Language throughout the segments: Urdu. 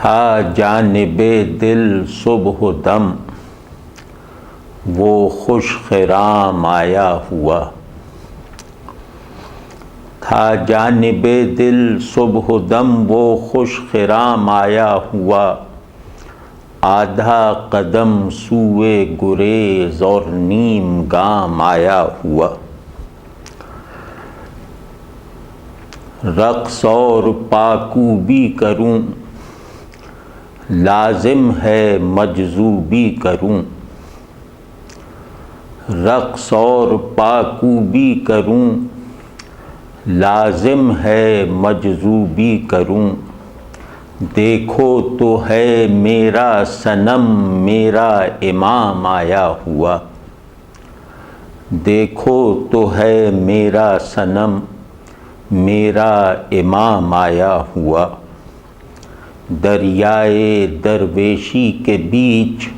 تھا جانب دل صبح دم۔ وہ خوش خرام آیا ہوا۔ تھا جانب دل صبح دم، وہ خوش خرام آیا ہوا۔ آدھا قدم سوئے گریز اور نیم گام آیا ہوا۔ رقص اور پاکو بھی کروں۔ لازم ہے مجذوبی کروں۔ رقص اور پاکو بھی کروں۔ لازم ہے مجذوبی کروں۔ دیکھو تو ہے میرا صنم، میرا امام آیا ہوا۔ دیکھو تو ہے میرا صنم، میرا امام آیا ہوا۔ دریائے درویشی کے بیچ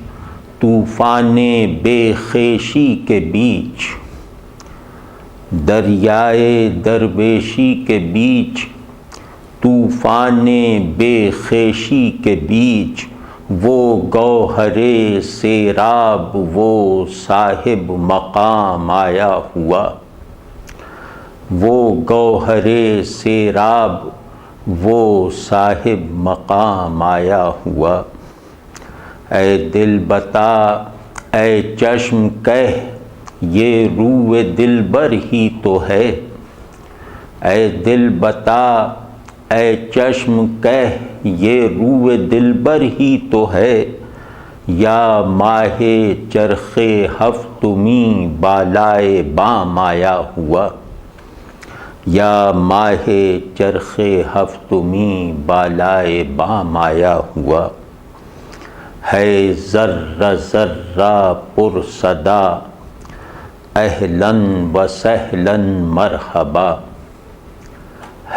طوفان بے خیشی کے بیچ۔ دریائے درویشی کے بیچ طوفان بے خیشی کے بیچ۔ وہ گوہر سیراب، وہ صاحب مقام آیا ہوا۔ وہ گوہر سیراب وہ صاحب مقام آیا ہوا۔ اے دل بتا، اے چشم کہہ، یہ روح دل بر ہی تو ہے۔ اے دل بتا، اے چشم کہہ، یہ روح دل بر ہی تو ہے۔ یا ماہ چرخ ہفتمی بالائے بام آیا ہوا۔ یا ماہ چرخ ہفتمی بالائے بام آیا ہوا۔ ہے ذرہ ذرہ پر صدا۔ اہلن و سہلن مرحبا۔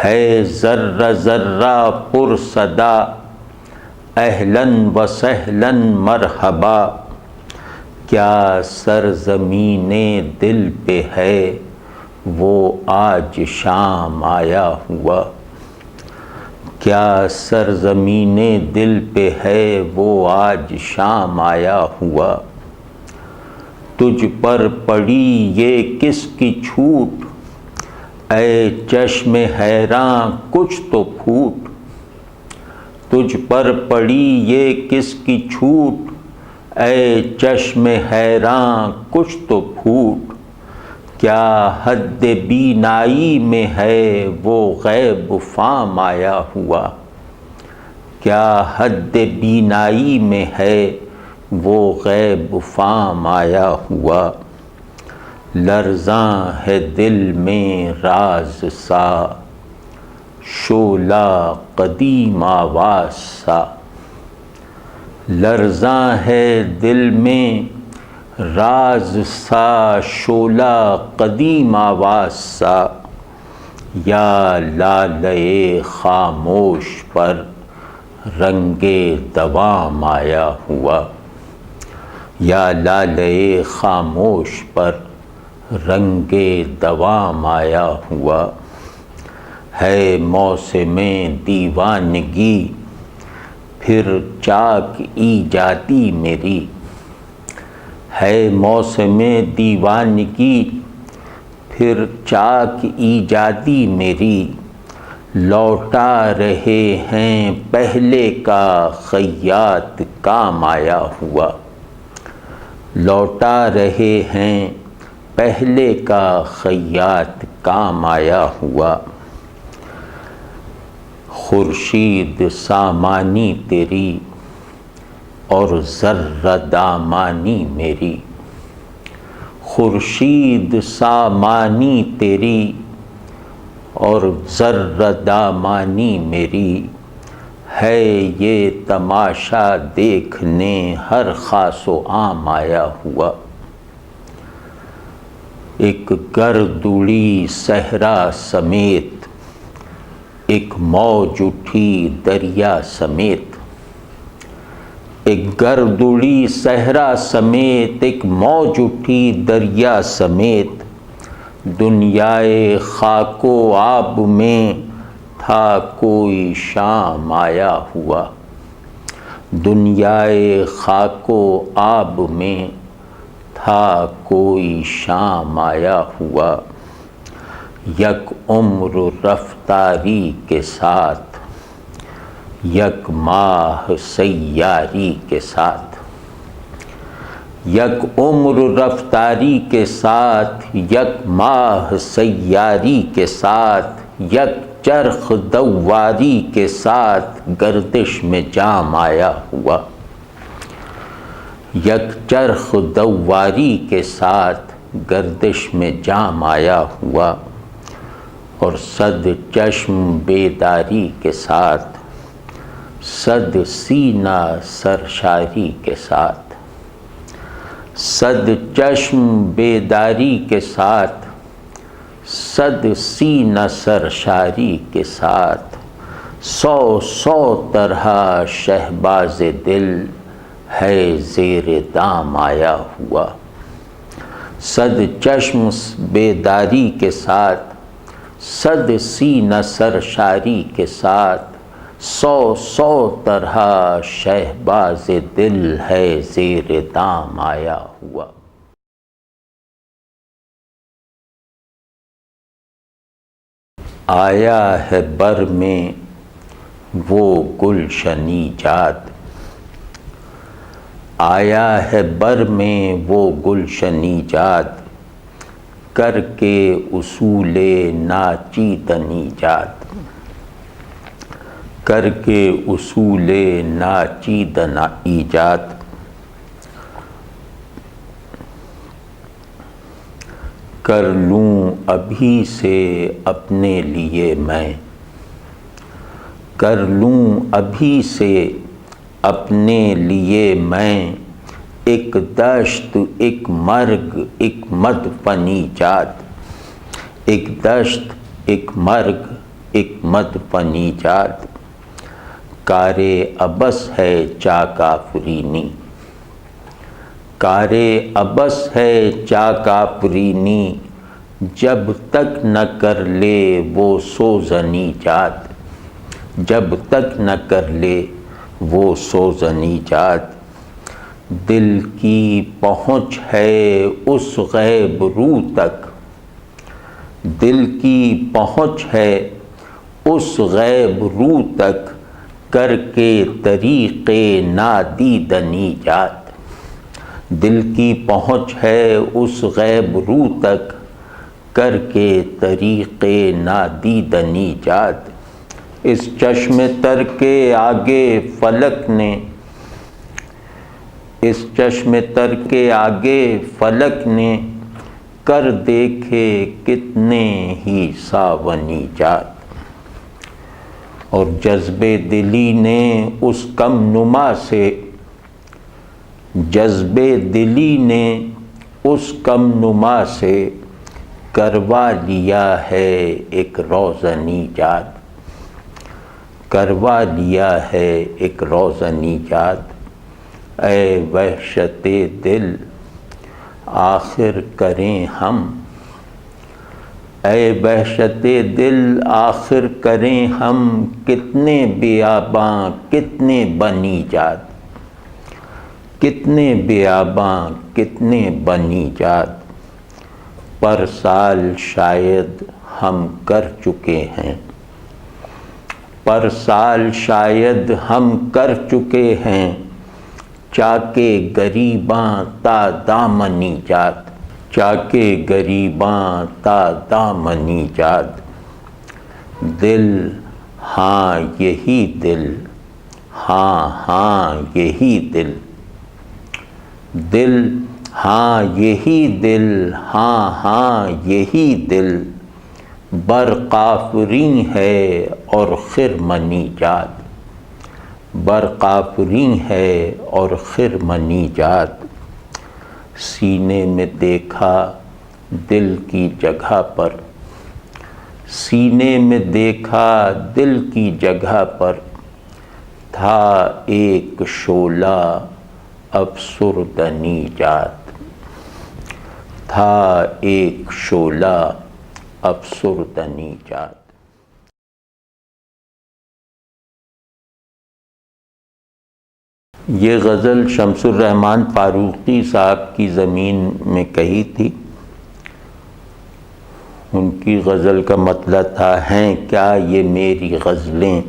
ہے ذرہ ذرہ پر صدا۔ اہلن و سہلن مرحبا۔ کیا سرزمین دل پہ ہے؟ وہ آج شام آیا ہوا۔ کیا سرزمین دل پہ ہے وہ آج شام آیا ہوا۔ تجھ پر پڑی یہ کس کی چھوٹ؟ اے چشم حیراں کچھ تو پھوٹ۔ تجھ پر پڑی یہ کس کی چھوٹ؟ اے چشم حیراں کچھ تو پھوٹ۔ کیا حد بینائی میں ہے وہ غیب فام آیا ہوا؟ کیا حد بینائی میں ہے وہ غیب فام آیا ہوا؟ لرزاں ہے دل میں راز سا شولہ قدیم آواز سا۔ لرزاں ہے دل میں راز سا شولہ قدیم آواز سا یا لالے خاموش پر رنگ دوام آیا ہوا۔ یا لالے خاموش پر رنگ دوام آیا ہوا۔ ہے موسم دیوانگی، پھر چاک ای جاتی میری۔ ہے موسم دیوانگی پھر چاک ایجادی میری۔ لوٹا رہے ہیں پہلے کا خیات کام آیا ہوا۔ لوٹا رہے ہیں پہلے کا خیات کام آیا ہوا۔ خورشید سامانی تیری اور ذرہ دامانی میری۔ خورشید سامانی تیری اور ذرہ دامانی میری۔ ہے یہ تماشا دیکھنے ہر خاص و عام آیا ہوا۔ ایک گردڑی صحرا سمیت، ایک موج اٹھی دریا سمیت۔ ایک گردڑی صحرا سمیت، ایک موج اٹھی دریا سمیت۔ دنیائے خاک و آب میں تھا کوئی شام آیا ہوا۔ دنیائے خاک و آب میں تھا کوئی شام آیا ہوا۔ یک عمر رفتاری کے ساتھ یک ماہ سیاری کے ساتھ، یک عمر رفتاری کے ساتھ، یک ماہ سیاری کے ساتھ، یک چرخ دواری کے ساتھ گردش میں جام آیا ہوا۔ یک چرخ دواری کے ساتھ گردش میں جام آیا ہوا اور صد چشم بیداری کے ساتھ صد سینہ سرشاری کے ساتھ۔ صد چشم بیداری کے ساتھ۔ صد سینہ سرشاری کے ساتھ۔ سو سو طرح شہباز دل ہے زیر دام آیا ہوا۔ صد چشم بیداری کے ساتھ۔ صد سینہ سرشاری کے ساتھ۔ سو سو طرح شہباز دل ہے زیر دام آیا ہوا۔ آیا ہے بر میں وہ گلشنی جات۔ آیا ہے بر میں وہ گلشنی جات۔ کر کے اصول ناچی دنی جات۔ کر کے اصول ناچیدنا ایجاد۔ کر لوں ابھی سے اپنے لیے میں۔ کر لوں ابھی سے اپنے لیے میں۔ ایک دشت، ایک مرگ، ایک مد پنی جات۔ ایک دشت، ایک مرگ، ایک مد پنی جات۔ کار ابس ہے چاکا فرینی کار ابس ہے چاکا فرینی جب تک نہ کر لے وہ سوزنی جات۔ جب تک نہ کر لے وہ سوزنی جات۔ دل کی پہنچ ہے اس غیب رو تک۔ دل کی پہنچ ہے اس غیب رو تک۔ کر کے طریقے نادیدنی جات دل کی پہنچ ہے اس غیب رو تک کر کے طریقے نادیدنی جات اس چشم تر کے آگے فلک نے، اس چشم تر کے آگے فلک نے کر دیکھے کتنے ہی ساونی جات اور جذب دلی نے اس کم نما سے، جذب دلی نے اس کم نما سے کروا لیا ہے ایک روزنی جات کروا لیا ہے ایک روزنی جات اے وحشت دل، آخر کریں ہم۔ اے وحشت دل، آخر کریں ہم کتنے بیاباں، کتنے بنی جات۔ کتنے بیاباں، کتنے بنی جات۔ پر سال شاید ہم کر چکے ہیں۔ پر سال شاید ہم کر چکے ہیں۔ چاکے گریباں تا دامنی جات۔ چاکے گریباں تا دامنی جات دل ہاں یہی دل ہاں ہاں یہی دل۔ دل ہاں یہی دل ہاں ہاں یہی دل۔ برقافری ہے اور خرمنی جات برقافری ہے اور خرمنی جات سینے میں دیکھا دل کی جگہ پر۔ سینے میں دیکھا دل کی جگہ پر۔ تھا ایک شولہ افسردنی جات۔ تھا ایک شولہ افسردنی جات۔ یہ غزل شمس الرحمن فاروقی صاحب کی زمین میں کہی تھی۔ ان کی غزل کا مطلب تھا، ہیں کیا یہ میری غزلیں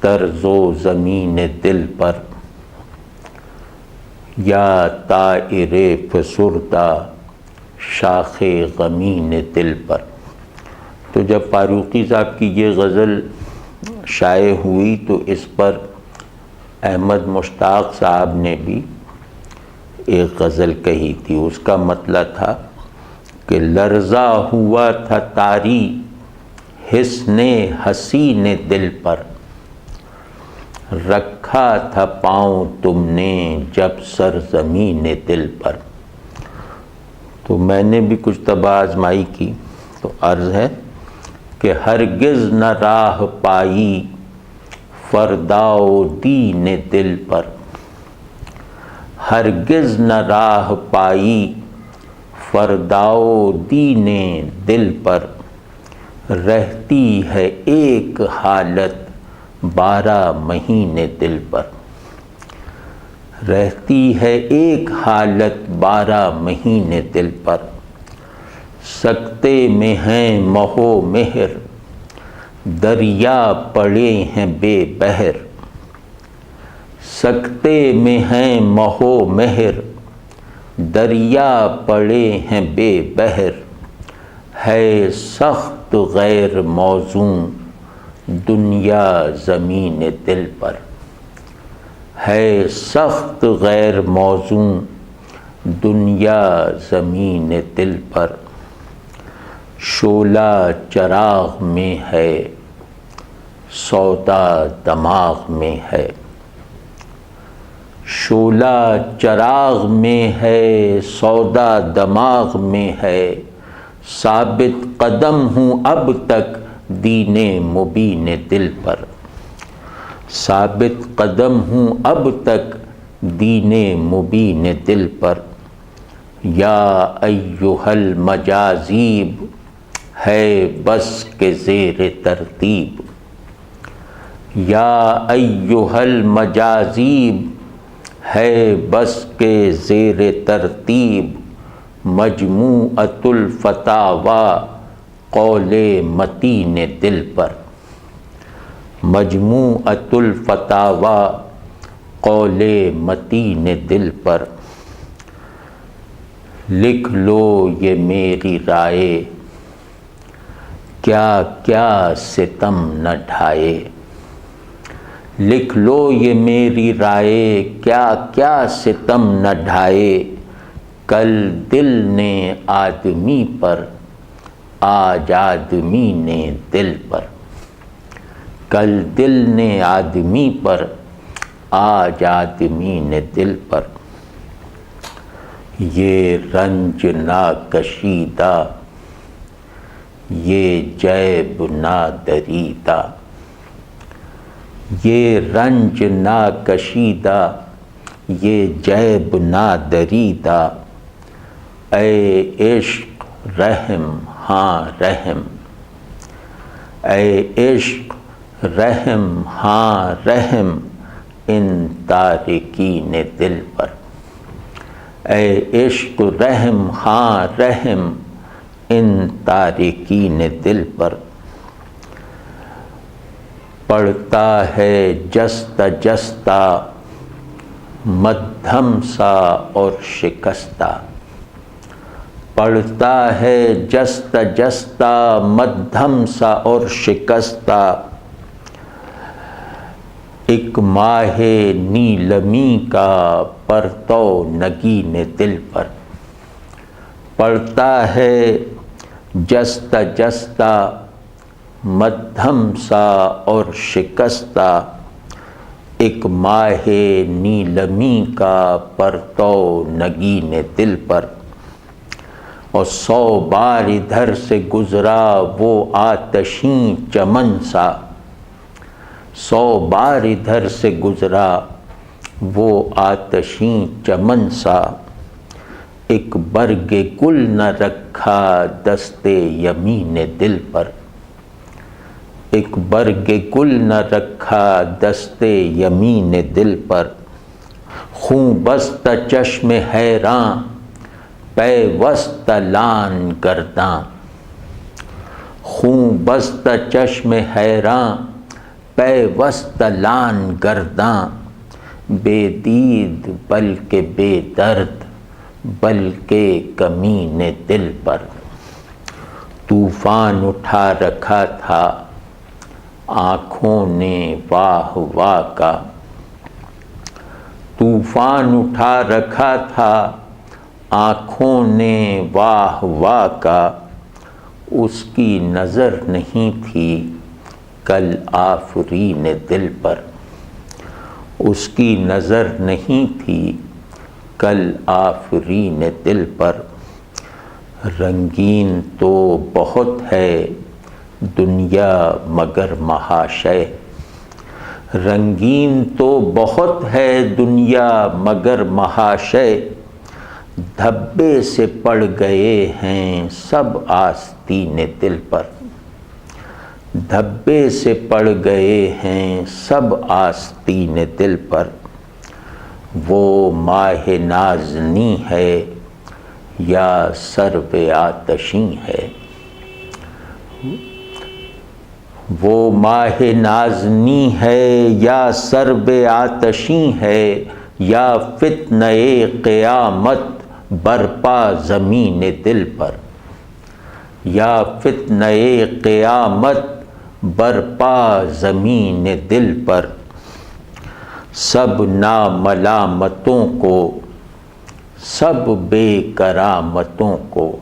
طرز و زمین دل پر؟ یا طائر فسردہ شاخ غمین دل پر؟ تو جب فاروقی صاحب کی یہ غزل شائع ہوئی تو اس پر احمد مشتاق صاحب نے بھی ایک غزل کہی تھی۔ اس کا مطلب تھا کہ لرزہ ہوا تھا تاری حسن حسین دل پر۔ رکھا تھا پاؤں تم نے جب سر زمین دل پر۔ تو میں نے بھی کچھ تباہ آزمائی کی۔ تو عرض ہے کہ ہرگز نہ راہ پائی۔ فرداؤ دین دل پر۔ ہرگز نہ راہ پائی فرداؤ دین دل پر۔ رہتی ہے ایک حالت بارہ مہینے دل پر۔ رہتی ہے ایک حالت بارہ مہینے دل پر۔ سکتے میں ہیں مہو مہر۔ دریا پڑے ہیں بے بہر۔ سکتے میں ہیں مہو مہر۔ دریا پڑے ہیں بے بہر۔ ہے سخت غیر موزوں۔ دنیا زمین دل پر۔ ہے سخت غیر موزوں۔ دنیا زمین دل پر۔ شولہ چراغ میں ہے سودا دماغ میں ہے۔ شولہ چراغ میں ہے، سودا دماغ میں ہے۔ ثابت قدم ہوں اب تک دین مبین دل پر۔ ثابت قدم ہوں اب تک دین مبین دل پر۔ یا ایوہل مجازیب ہے بس کے زیر ترتیب۔ یا ایوہل مجازیب ہے بس کے زیر ترتیب۔ مجموعۃ الفتاوا قول متین دل پر۔ مجموعۃ الفتاوا قول متین دل پر۔ لکھ لو یہ میری رائے۔ کیا کیا ستم نہ ڈھائے۔ لکھ لو یہ میری رائے، کیا کیا ستم نہ ڈھائے۔ کل دل نے آدمی پر، آج آدمی نے دل پر۔ کل دل نے آدمی پر، آج آدمی نے دل پر۔ یہ رنج نا کشیدہ یہ جیب نا دریدہ یہ رنج نا کشیدہ یہ جیب نا دریدہ اے عشق، رحم ہاں رحم۔ اے عشق، رحم ہاں رحم۔ ان تارکین دل پر۔ اے عشق، رحم ہاں رحم۔ ان تارکین دل پر پڑھتا ہے جست جستا مدھم سا اور شکستہ۔ پڑھتا ہے جست جستا مدھم سا اور شکستہ۔ ایک ماہ نیلمی کا پرتو نگین دل پر۔ پڑھتا ہے جست جستا مدھم سا اور شکستہ، ایک ماہ نیلمی کا پرتو نگین دل پر۔ اور سو بار ادھر سے گزرا وہ آتشیں چمن سا سو بار ادھر سے گزرا وہ آتشیں چمن سا ایک برگ گل نہ رکھا دست یمین دل پر۔ ایک برگ گل نہ رکھا دست یمین دل پر۔ خوں بست چشم حیراں پے وسط لان گرداں خوں بست چشم حیراں پے وسط لان گرداں بے دید بلکہ بے درد۔ بلکہ کمین دل پر۔ طوفان اٹھا رکھا تھا، آنکھوں نے واہ واہ کا۔ طوفان اٹھا رکھا تھا، آنکھوں نے واہ واہ کا۔ اس کی نظر نہیں تھی کل آفرین دل پر۔ اس کی نظر نہیں تھی کل آفرین دل پر، رنگین تو بہت ہے دنیا مگر محاشے۔ رنگین تو بہت ہے دنیا مگر محاشے۔ دھبے سے پڑ گئے ہیں سب آستین دل پر۔ دھبے سے پڑ گئے ہیں سب آستین دل پر۔ وہ ماہ نازنی ہے یا سرو آتشی ہے۔ وہ ماہ نازنی ہے یا سرب آتشی ہے یا فتنہ قیامت برپا زمین دل پر۔ یا فتنہ قیامت برپا زمین دل پر۔ سب ناملامتوں کو، سب بے کرامتوں کو،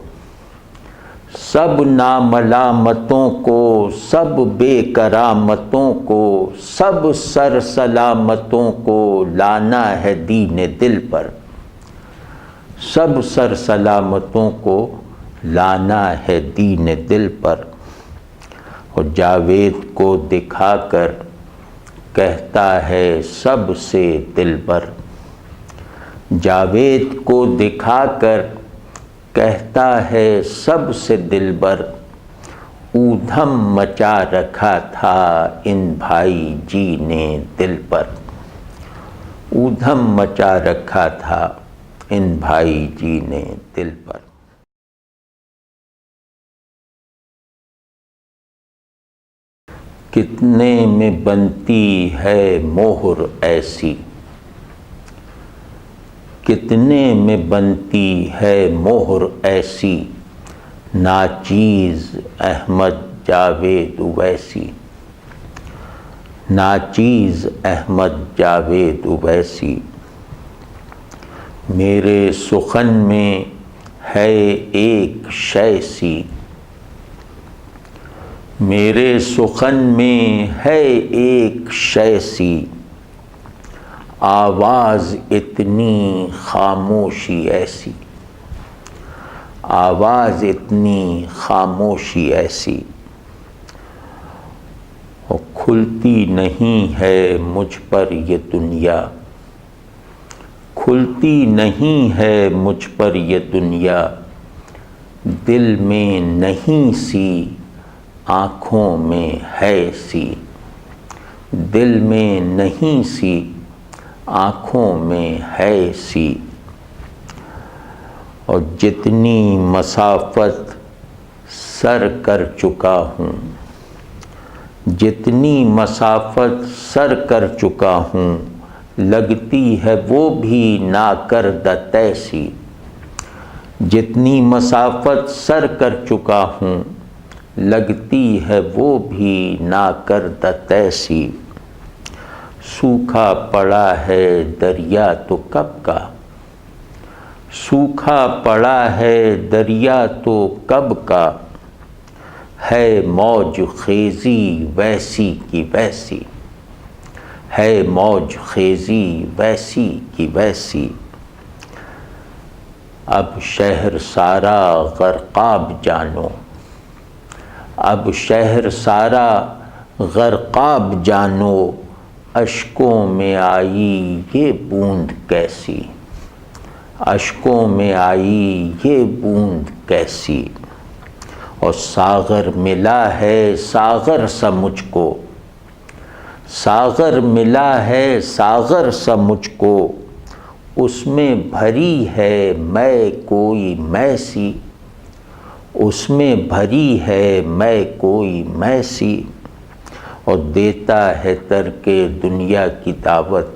سب ناملامتوں کو، سب بے کرامتوں کو، سب سر سلامتوں کو لانا ہے دین دل پر۔ سب سر سلامتوں کو لانا ہے دین دل پر۔ اور جاوید کو دکھا کر کہتا ہے سب سے دل بر جاوید کو دکھا کر کہتا ہے سب سے دل بر اودھم مچا رکھا تھا ان بھائی جی نے دل پر۔ اودھم مچا رکھا تھا ان بھائی جی نے دل پر۔ کتنے میں بنتی ہے مہر ایسی؟ کتنے میں بنتی ہے مہر ایسی؟ ناچیز احمد جاوید اویسی۔ ناچیز احمد جاوید اویسی۔ میرے سخن میں ہے ایک شیسی میرے سخن میں ہے ایک شیسی آواز اتنی خاموشی ایسی۔ آواز اتنی خاموشی ایسی۔ کھلتی نہیں ہے مجھ پر یہ دنیا۔ کھلتی نہیں ہے مجھ پر یہ دنیا۔ دل میں نہیں سی آنکھوں میں ہے سی، دل میں نہیں سی، آنکھوں میں ہے سی۔ اور جتنی مسافت سر کر چکا ہوں، جتنی مسافت سر کر چکا ہوں، لگتی ہے وہ بھی نا کر تیسی۔ جتنی مسافت سر کر چکا ہوں لگتی ہے وہ بھی نا کر تیسی۔ سوکھا پڑا ہے دریا تو کب کا۔ سوکھا پڑا ہے دریا تو کب کا۔ ہے موج خیزی ویسی کی ویسی۔ ہے موج خیزی ویسی کی ویسی۔ اب شہر سارا غرقاب جانو۔ اب شہر سارا غرقاب جانو، اشکوں میں آئی یہ بوند کیسی؟ اشکوں میں آئی یہ بوند کیسی؟ اور ساغر ملا ہے ساغر سا مجھ کو۔ ساغر ملا ہے ساغر سا مجھ کو۔ اس میں بھری ہے میں کوئی میں سی اس میں بھری ہے میں کوئی میں سی اور دیتا ہے ترک دنیا کی دعوت۔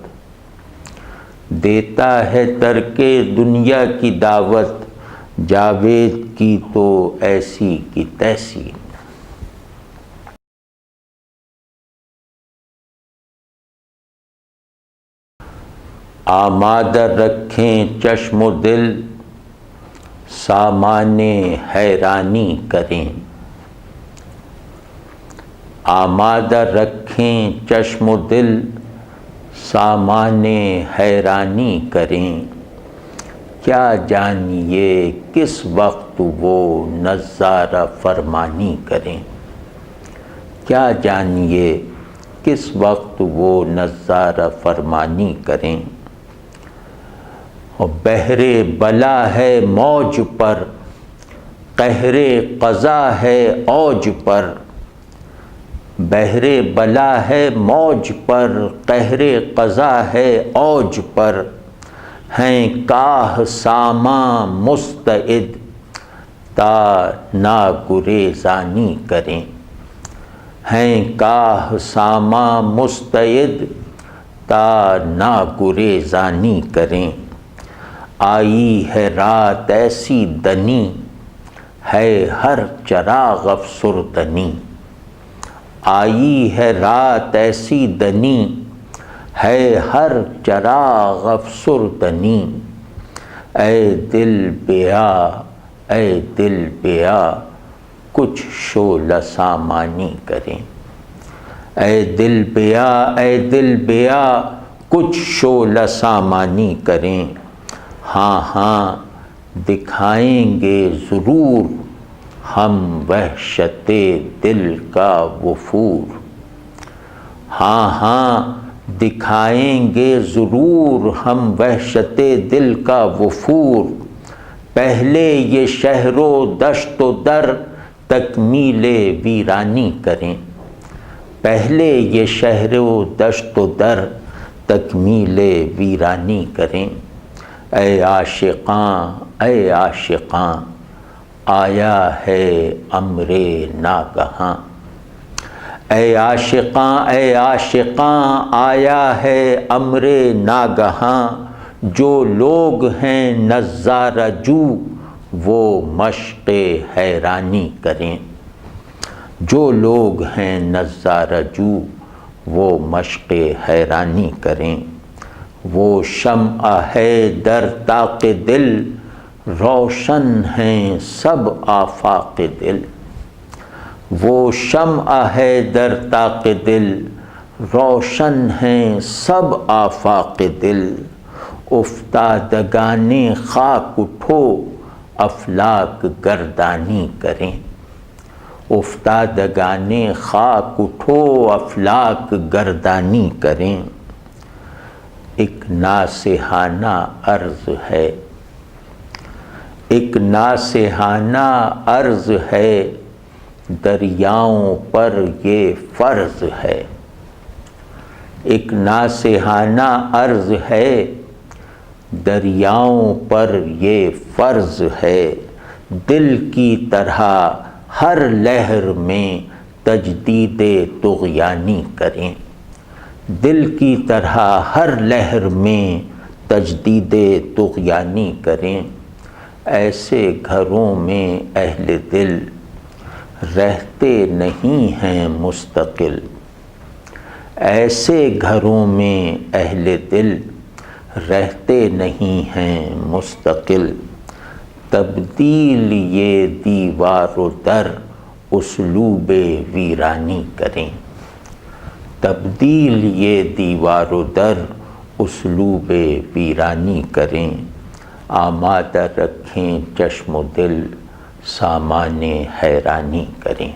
دیتا ہے ترک دنیا کی دعوت، جاوید کی تو ایسی کی تیسی۔ آمادہ رکھیں چشم و دل۔ سامان حیرانی کریں۔ آمادہ رکھیں چشم و دل سامان حیرانی کریں۔ کیا جانیے کس وقت وہ نظارہ فرمانی کریں۔ کیا جانیے کس وقت وہ نظارہ فرمانی کریں۔ اور بحر بلا ہے موج پر، قہر قضا ہے اوج پر۔ بحر بلا ہے موج پر، قہر قضا ہے اوج پر۔ ہیں کاہ ساما مستعد، تا نا گریزانی کریں۔ ہیں کاہ ساما مستعد، تا نا گریزانی کریں۔ آئی ہے رات ایسی دنی، ہے ہر چراغ افسردنی آئی ہے رات ایسی دنی، ہے ہر چراغ افسردنی اے دل بیا اے دل بیا کچھ شول سامانی کریں۔ اے دل بیا اے دل بیا کچھ شول سامانی کریں۔ ہاں ہاں دکھائیں گے ضرور ہم وحشت دل کا وفور ہاں ہاں دکھائیں گے ضرور ہم وحشت دل کا وفور پہلے یہ شہر و دشت و در تکمیل ویرانی کریں پہلے یہ شہر و دشت و در تکمیل ویرانی کریں اے عاشقاں اے عاشقاں، آیا ہے امر ناگہاں۔ اے عاشقاں اے عاشقاں، آیا ہے امر ناگہاں۔ جو لوگ ہیں نظارہ جو، وہ مشق حیرانی کریں۔ جو لوگ ہیں نظارہ جو، وہ مشق حیرانی کریں۔ وہ شمع ہے در تاق دل، روشن ہیں سب آفاق دل۔ وہ شمع ہے در تاق دل، روشن ہیں سب آفاق دل۔ افتادگان خاک اٹھو، افلاک گردانی کریں۔ افتادگان خاک اٹھو، افلاک گردانی کریں۔ ایک ناسہانہ عرض ہے۔ ایک ناسہانہ عرض ہے۔ دریاؤں پر یہ فرض ہے۔ ایک ناسہانہ عرض ہے۔ دریاؤں پر یہ فرض ہے۔ دل کی طرح ہر لہر میں تجدید تغیانی کریں۔ دل کی طرح ہر لہر میں تجدید تغیانی کریں۔ ایسے گھروں میں اہل دل رہتے نہیں ہیں مستقل۔ ایسے گھروں میں اہل دل رہتے نہیں ہیں مستقل۔ تبدیل یہ دیوار و در اسلوب ویرانی کریں۔ تبدیل یہ دیوار و در اسلوب پیرانی کریں۔ آمادہ رکھیں، چشم و دل سامان حیرانی کریں۔